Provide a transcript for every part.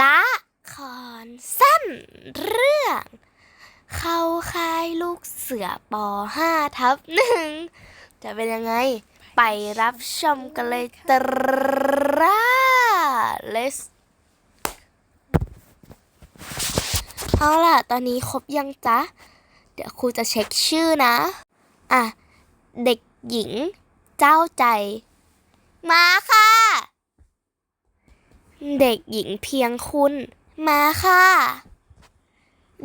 ละครสั้นเรื่อง เข้าค่ายลูกเสือป .5 ทับหนึ่งจะเป็นยังไง ไปรับชมกันเลยตรา let's เอาล่ะ ตอนนี้ครบยังจ๊ะ เดี๋ยวครูจะเช็คชื่อนะ อะ เด็กหญิง เจ้าใจ มาค่ะ เด็กหญิงเพียงคุณ มาค่ะ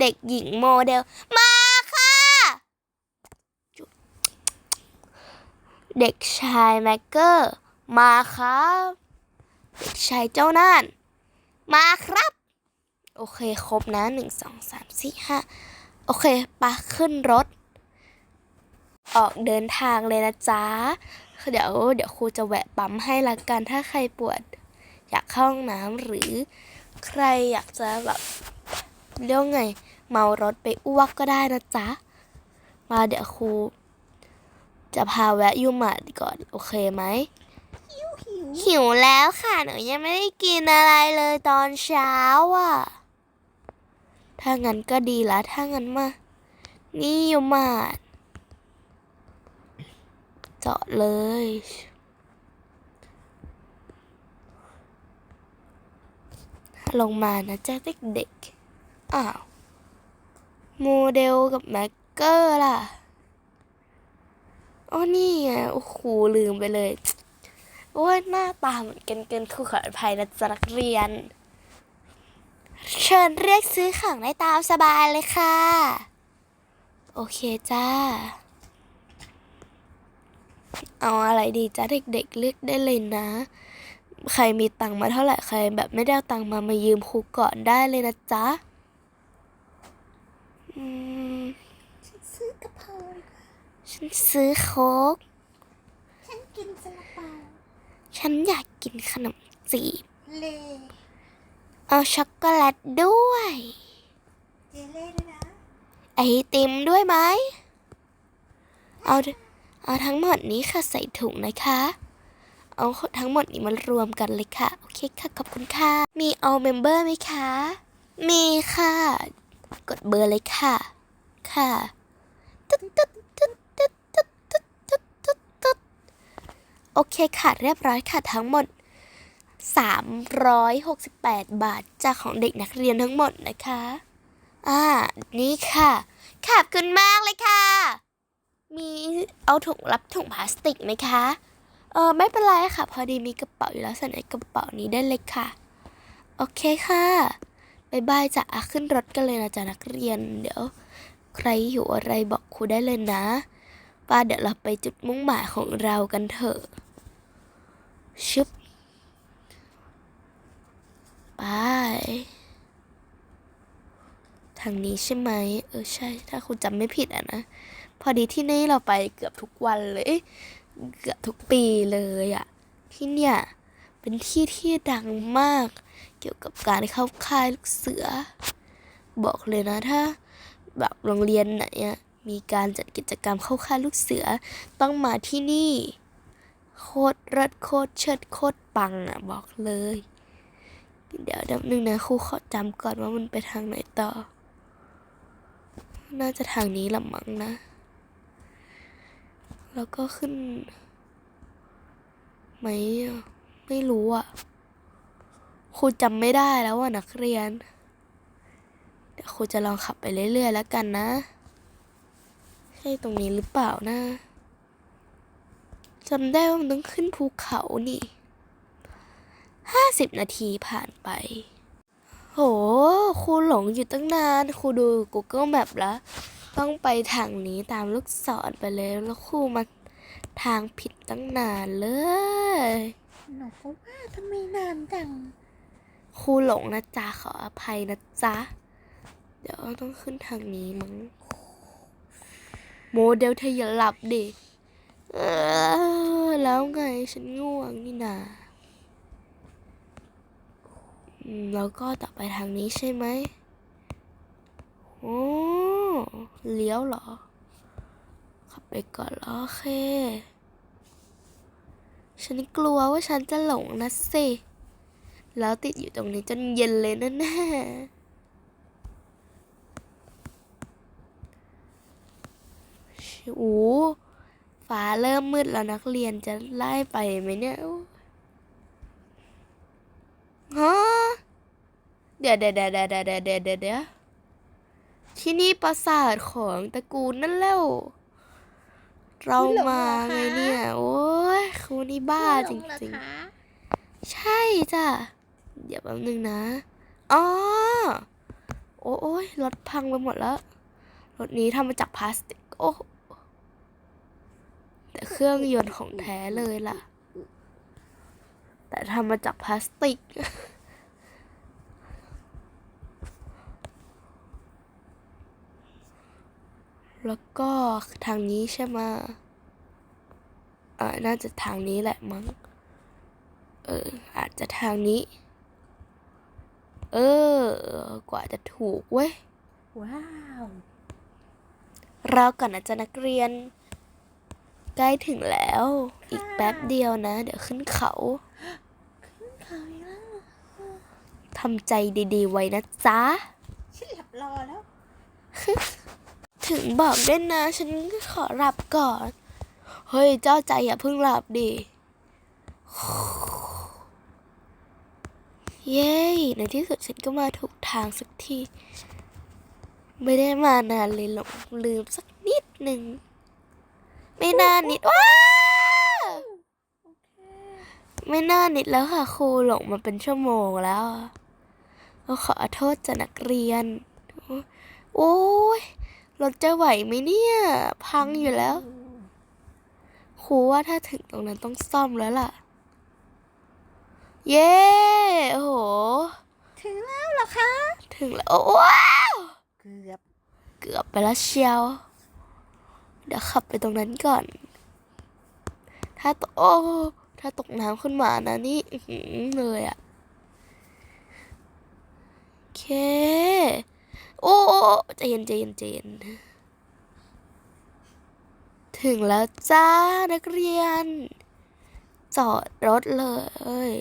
เด็กหญิงโมเดล มาค่ะ เด็กชายแม็กเกอร์ มาครับเด็กชายเจ้าน่าน มาครับ โอเคครบนะหนึ่งสองสามสี่ห้าโอเคปะขึ้นรถ ออกเดินทางเลยนะจ๊ะ เดี๋ยวเดี๋ยวครูจะแวะปั๊มให้ละกันถ้าใครปวด อยากเข้าห้องน้ำหรือใครอยากจะแบบเรียกไง เมารถไปอ้วกก็ได้นะจ๊ะ มาเดี๋ยวครู จะพาแวะยูมาดก่อน โอเคไหมหิวหิวแล้วค่ะ หนูยังไม่ได้กินอะไรเลยตอนเช้าอะ ถ้างั้นก็ดีละ ถ้างั้นมา นี่ยูมาดเจาะเลย ลงมานะจ๊ะเด็กๆ อ้าว โมเดลกับแม็กเกอร์ล่ะอ๋อนี่ไงโอ้โหลืมไปเลยโอ้ยหน้าตาเหมือนกันเกินครูขออภัยนะจ๊ะนักเรียน เชิญเรียกซื้อของได้ตามสบายเลยค่ะ โอเคจ้า เอาอะไรดีจ้าเด็กๆเลือกได้เลยนะ ใครมีตังค์มาเท่าไหร่ใครแบบไม่ได้เอาตังค์มามายืมครูก่อนได้เลยนะจ๊ะอืมฉันซื้อกะเพราฉันซื้อโค้กฉันกินซาลาเปาฉันอยากกินขนมจีบเลเอาช็อกโกแลตด้วยเจเล่ด้วยนะไอติมด้วยไหมเอาดเอาทั้งหมดนี้ค่ะใส่ถุงนะคะ เอาทั้งหมดนี้มารวมกันเลยค่ะ โอเคค่ะ ขอบคุณค่ะ มีเอาเมมเบอร์ไหมคะ มีค่ะ กดเบอร์เลยค่ะ ค่ะตึ๊ดตึ๊ดตึ๊ดตึ๊ดตึ๊ดตึ๊ดตึ๊ดตึ๊ดตึ๊ดโอเคค่ะ เรียบร้อยค่ะ ทั้งหมด 368 บาทจากของเด็กนักเรียนทั้งหมดนะคะ อ่า นี่ค่ะ ขอบคุณมากเลยค่ะ มีเอาถุงรับถุงพลาสติกไหมคะ เออไม่เป็นไรค่ะ พอดีมีกระเป๋าอยู่แล้วใส่ในกระเป๋านี้ได้เลยค่ะ โอเคค่ะบายบายจะอะขึ้นรถกันเลยนะจ๊ะนักเรียน เดี๋ยว ใครอยู่อะไรบอกครูได้เลยนะป้าเดี๋ยวเราไปจุดมุ่งหมายของเรากันเถอะชึบไปทางนี้ใช่ไหมเออใช่ ถ้าคุณจำไม่ผิดอะนะ พอดีที่นี่เราไปเกือบทุกวันเลย เกือบทุกปีเลยอะที่เนี่ยเป็นที่ที่ดังมาก เกี่ยวกับการเข้าค่ายลูกเสือ บอกเลยนะถ้าแบบโรงเรียนไหนอะมีการจัดกิจกรรมเข้าค่ายลูกเสือต้องมาที่นี่ โคตรเลิศโคตรเชิดโคตรปังอะบอกเลย เดี๋ยวดี๋ยวนึงนะครูขอจำก่อนว่ามันไปทางไหนต่อ น่าจะทางนี้ละมั้งนะ แล้วก็ขึ้นไหมอะไม่รู้อะครูจำไม่ได้แล้วอะนักเรียน เดี๋ยวครูจะลองขับไปเรื่อยๆแล้วกันนะ ใช่ตรงนี้หรือเปล่านะจำได้ว่ามันต้องขึ้นภูเขานี่ห้าสิบนาทีผ่านไป โหครูหลงอยู่ตั้งนานครูดู Google Map แล้ว ต้องไปทางนี้ตามลูกศรไปเลยแล้วครูมาทางผิดตั้งนานเลยหนูก็ว่าทำไมนานจังครูหลงนะจ๊ะขออภัยนะจ๊ะ เดี๋ยวต้องขึ้นทางนี้มั้งโมเดลเธออย่าหลับดิเออแล้วไงฉันง่วงนี่นาอืมแล้วก็ต่อไปทางนี้ใช่ไหมโอ้ เลี้ยวเหรอ ขับไปก่อนโอเค ฉันกลัวว่าฉันจะหลงนะสิ แล้วติดอยู่ตรงนี้จนเย็นเลยนะแน่โอ้ฟ้าเริ่มมืดแล้วนักเรียนจะไล่ไปไหมเนี่ยฮะเดี๋ยวเดี๋ยวเดี๋ยวเดี๋ยวเดี๋ยวเดี๋ยว ที่นี่ปราสาทของตระกูลนั่นแล้ว เรามาไงเนี่ย โอ้ยครูนี่บ้าจริงๆ ใช่จ้ะ เดี๋ยวแป๊บนึงนะ อ๋อโอ้โอ้ยรถพังไปหมดแล้ว รถนี้ทำมาจากพลาสติก โอ้แต่เครื่องยนต์ของแท้เลยล่ะ แต่ทำมาจากพลาสติก แล้วก็ทางนี้ใช่ไหมะอ่าน่าจะทางนี้แหละมั้ง เออ อาจจะทางนี้ เออ กว่าจะถูกเว้ย ว้าว เราก่อนนะจ๊ะนักเรียน ใกล้ถึงแล้ว อีกแป๊บเดียวนะ เดี๋ยวขึ้นเขาเขาอีกแล้วทำใจดีๆไว้นะจ๊ะ ฉันหลับรอแล้ว ถึงบอกด้วยนะ ฉันขอหลับก่อน เฮ้ย เจ้าใจอย่าเพิ่งหลับดิ เย้ ในที่สุดฉันก็มาถูกทางสักที ไม่ได้มานานเลยหลงลืมสักนิดหนึ่ง ไม่นานนิดว้าไม่น่านิดแล้วค่ะครูหลงมาเป็นชั่วโมงแล้วก็ขอโทษจ้ะนักเรียน โอ้ย รถจะไหวไหมเนี่ย พังอยู่แล้วครูว่าถ้าถึงตรงนั้นต้องซ่อมแล้วล่ะ เย้โอ้โห ถึงแล้วเหรอคะ ถึงแล้ว โอ้ว้าวเกือบ เกือบไปแล้วเชียว เดี๋ยวขับไปตรงนั้นก่อน ถ้าตกโอ้ถ้าตกน้ำขึ้นมานะนี่อื้อหือเลยอะโอเค โอ้ใจเย็นใจเย็นใจเย็นถึงแล้วจ้านักเรียน จอดรถเลย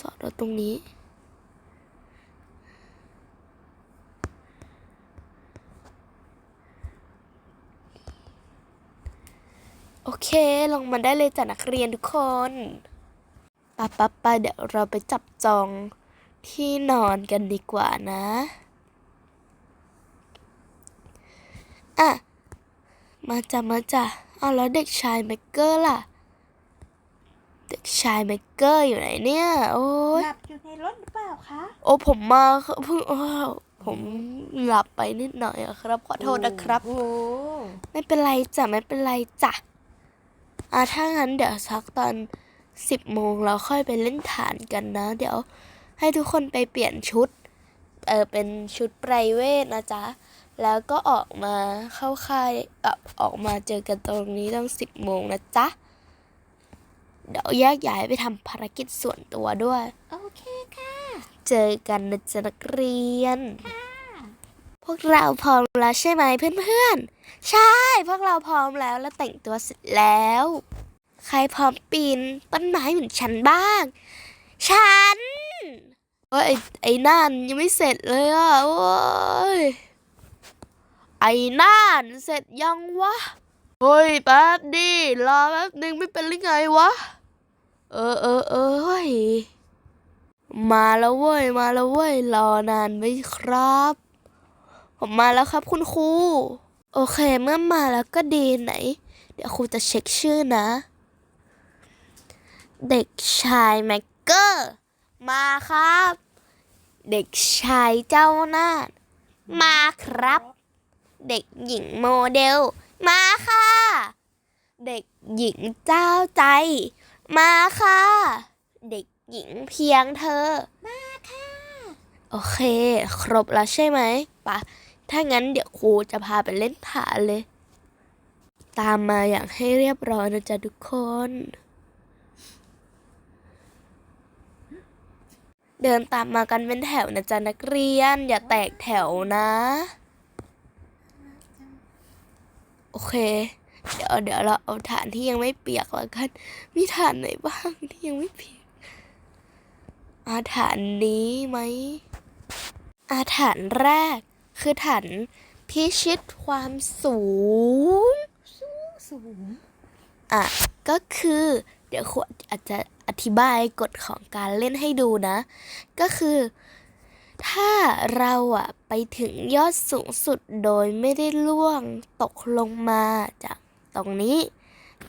จอดรถตรงนี้ โอเค ลงมาได้เลยจ้ะนักเรียนทุกคนปะปะปะเดี๋ยวเราไปจับจอง ที่นอนกันดีกว่านะ อะ มาจ้ะมาจ้ะเอาแล้วเด็กชายแม็กเกอร์ล่ะ เด็กชายแม็กเกอร์อยู่ไหนเนี่ย โอ้ยหลับอยู่ในรถหรือเปล่าคะ โอ้ผมมาเพิ่งอ้าวผมหลับไปนิดหน่อยอะครับ ขอโทษนะครับ โอ้โหไม่เป็นไรจ้ะไม่เป็นไรจ้ะอะถ้างั้นเดี๋ยวสักตอนสิบโมงเราค่อยไปเล่นฐานกันนะ เดี๋ยว ให้ทุกคนไปเปลี่ยนชุด เออเป็นชุดไพรเวทนะจ๊ะ แล้วก็ออกมาเข้าค่ายเออออกมาเจอกันตรงนี้ต้องสิบโมงนะจ๊ะ เดี๋ยวแยกย้ายไปทำภารกิจส่วนตัวด้วย โอเคค่ะ เจอกันนะจ๊ะนักเรียน พวกเราพร้อมแล้วใช่ไหมเพื่อนๆ ใช่ พวกเราพร้อมแล้วแล้วแต่งตัวเสร็จแล้ว ใครพร้อมปีนต้นไม้เหมือนฉันบ้าง ฉันเฮ้ยไอ้ไอ้นั่นยังไม่เสร็จเลยอะโอ้ยไอ้นั่นเสร็จยังวะเฮ้ยแป๊บดิรอแป๊บนึงไม่เป็นหรือไงวะ เออเออเออเฮ้ยมาแล้วเว้ยมาแล้วเว้ยรอนานไหมครับ ผมมาแล้วครับคุณครูโอเคเมื่อมาแล้วก็ดีไหน เดี๋ยวครูจะเช็คชื่อนะ เด็กชายแม็กเกอร์ มาครับ เด็กชายเจ้านาดมาครับ เด็กหญิงโมเดล มาค่ะ เด็กหญิงเจ้าใจ มาค่ะ เด็กหญิงเพียงเธอ มาค่ะ โอเค ครบแล้วใช่ไหมปะถ้างั้นเดี๋ยวครูจะพาไปเล่นฐานเลย ตามมาอย่างให้เรียบร้อยนะจ๊ะทุกคน เดินตามมากันเป็นแถวนะจ๊ะนักเรียน อย่าแตกแถวนะ โอเค เดี๋ยวเดี๋ยวเราเอาฐานที่ยังไม่เปียกแล้วกัน มีฐานไหนบ้างที่ยังไม่เปียก อาถรรพ์นี้ไหม อาถรรพ์แรก คือฐานพิชิตความสูง สูง อะ ก็คือ เดี๋ยวขวดอาจจะ อธิบายกฎของการเล่นให้ดูนะ ก็คือ ถ้าเราอะไปถึงยอดสูงสุดโดยไม่ได้ล่วงตกลงมาจากตรงนี้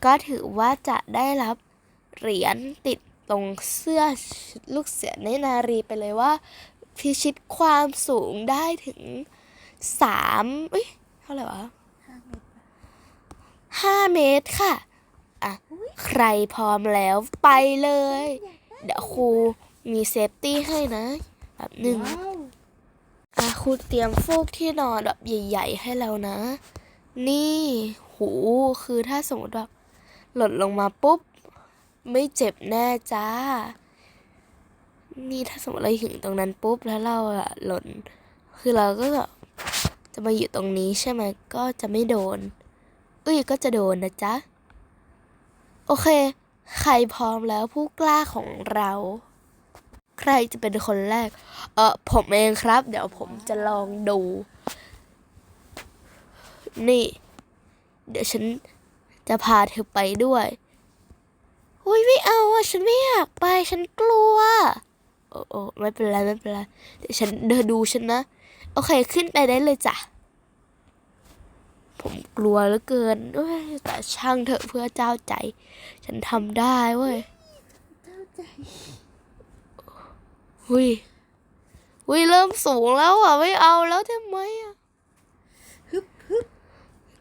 ก็ถือว่าจะได้รับเหรียญติดตรงเสื้อลูกเสือในนารีไปเลยว่า พิชิตความสูงได้ถึงสามเอ้ยเท่าไหร่วะห้าเมตรห้าเมตรค่ะ อะ ใครพร้อมแล้วไปเลย เดี๋ยวครูมีเซฟตี้ให้นะแบบหนึ่งอะครูเตรียมฟูกที่นอนแบบใหญ่ ๆ ให้แล้วนะ นี่หูคือถ้าสมมติแบบหล่นลงมาปุ๊บ ไม่เจ็บแน่จ้า นี่ถ้าสมมติเราถึงตรงนั้นปุ๊บแล้วเราอะหล่น คือเราก็แบบจะมาอยู่ตรงนี้ใช่ไหมก็จะไม่โดน เอ้ยก็จะโดนนะจ๊ะ โอเค ใครพร้อมแล้วผู้กล้าของเรา ใครจะเป็นคนแรก เออผมเองครับ เดี๋ยวผมจะลองดู นี่ เดี๋ยวฉันจะพาเธอไปด้วยอุ้ยไม่เอาอะฉันไม่อยากไปฉันกลัว โอ้โอ้ไม่เป็นไรไม่เป็นไรเดี๋ยวฉันเดินดูฉันนะ โอเคขึ้นไปได้เลยจ้ะ ผมกลัวเหลือเกินเอ้ยแต่ช่างเถอะเพื่อเจ้าใจ ฉันทำได้เว้ยเจ้าใจหุยหุยเริ่มสูงแล้วอะ ไม่เอาแล้วทำไมอะฮึบฮึบ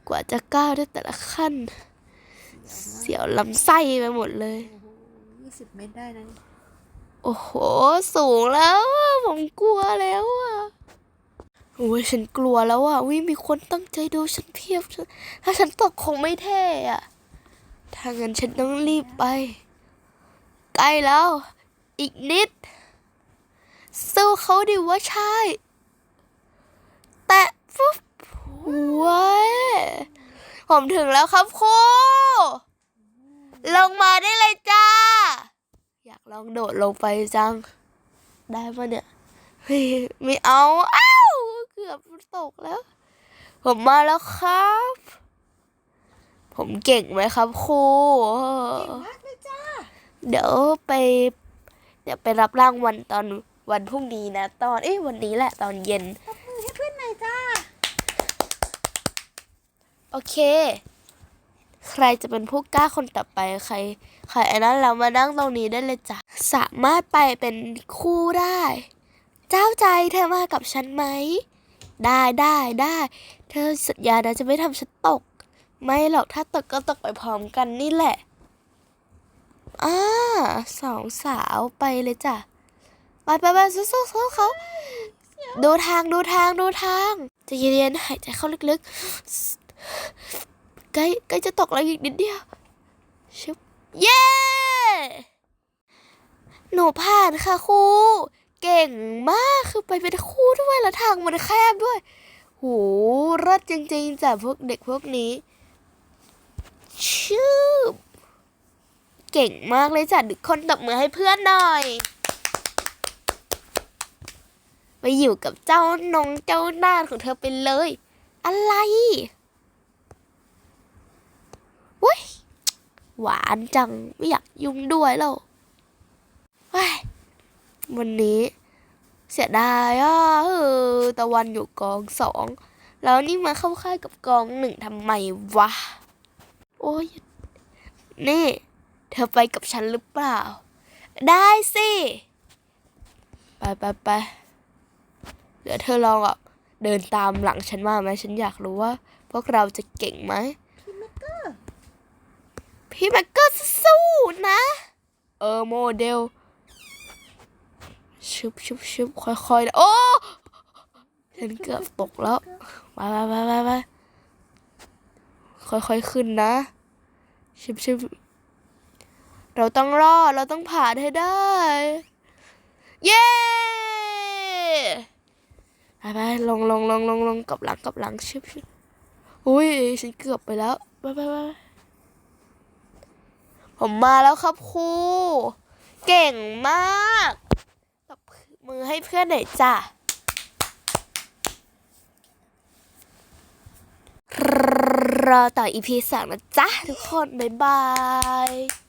กว่าจะก้าวได้แต่ละขั้น เสียวลำไส้ไปหมดเลยโอ้โหยี่สิบเมตรได้นะ โอ้โห สูงแล้วอะผมกลัวแล้วอะ โอ้ยฉันกลัวแล้วอะวิมีคนตั้งใจดูฉันเพียบ ถ้าฉันตกคงไม่เท่อะ ถ้างั้นฉันต้องรีบไป ใกล้แล้ว อีกนิด สู้เขาดิว่าใช่แตะปุ๊บว้ยผมถึงแล้วครับครูลงมาได้เลยจ้า อยากลองโดดลงไปจัง ได้ปะเนี่ย ไม่เอาอ้าวเกือบตกแล้ว ผมมาแล้วครับ ผมเก่งไหมครับครูเก่งมากเลยจ้าเดี๋ยวไป เดี๋ยวไปรับรางวัลตอนวันพรุ่งนี้นะ ตอนเอ้ยวันนี้แหละตอนเย็นตบมือให้เพื่อนหน่อยจ้า โอเค ใครจะเป็นผู้กล้าคนต่อไปใคร ใครไอ้นั้นเรามานั่งตรงนี้ได้เลยจ้ะสามารถไปเป็นคู่ได้ เจ้าใจเธอมากับฉันไหม ได้ได้ได้ เธอสัญญานะจะไม่ทำฉันตก ไม่หรอกถ้าตกก็ตกไปพร้อมกันนี่แหละอ่าสองสาวไปเลยจ้ะ ไปไปไปสู้สู้สู้เขา ดูทางดูทางดูทางจะเย็นๆหายใจเข้าลึกๆ ใกล้ใกล้จะตกแล้วอีกนิดเดียวชุบเย้ หนูผ่านค่ะครู เก่งมากคือไปเป็นครูด้วยแล้วทางมันแคบด้วยโหรอดจริงๆจากพวกเด็กพวกนี้ ชื่อ เก่งมากเลยจ้ะทุกคนตบมือให้เพื่อนหน่อย ไปอยู่กับเจ้านงเจ้าน่านของเธอไปเลย อะไรเว้ยหวานจัง ไม่อยากยุ่งด้วยแล้วว้ย วันนี้ เสียดายอะเออตะวันอยู่กองสองแล้วนี่มาเข้าค่ายกับกองหนึ่งทำไมวะ โอ้ยนี่ เธอไปกับฉันหรือเปล่า ได้สิ ไปไปไปเดี๋ยวเธอลองอะ เดินตามหลังฉันมาไหมฉันอยากรู้ว่า พวกเราจะเก่งไหม พี่แม็กเกอร์ พี่แม็กเกอร์สู้ๆนะ เออโมเดล ชุบชุบชุบค่อยๆนะโอ้ฉันเกือบตกแล้วมาไปไปไปค่อยๆ ขึ้นนะชุบชุบเราต้องรอด เราต้องผ่านให้ได้ เย้ไปไปลงลงลงลงลงกลับหลังกลับหลังชิบชิบอุ้ยฉันเกือบไปแล้วไปไปไปผมมาแล้วครับครู เก่งมาก มือให้เพื่อนหน่อยจ้ะรอต่ออีพีสองนะจ๊ะ ทุกคน บ๊ายบาย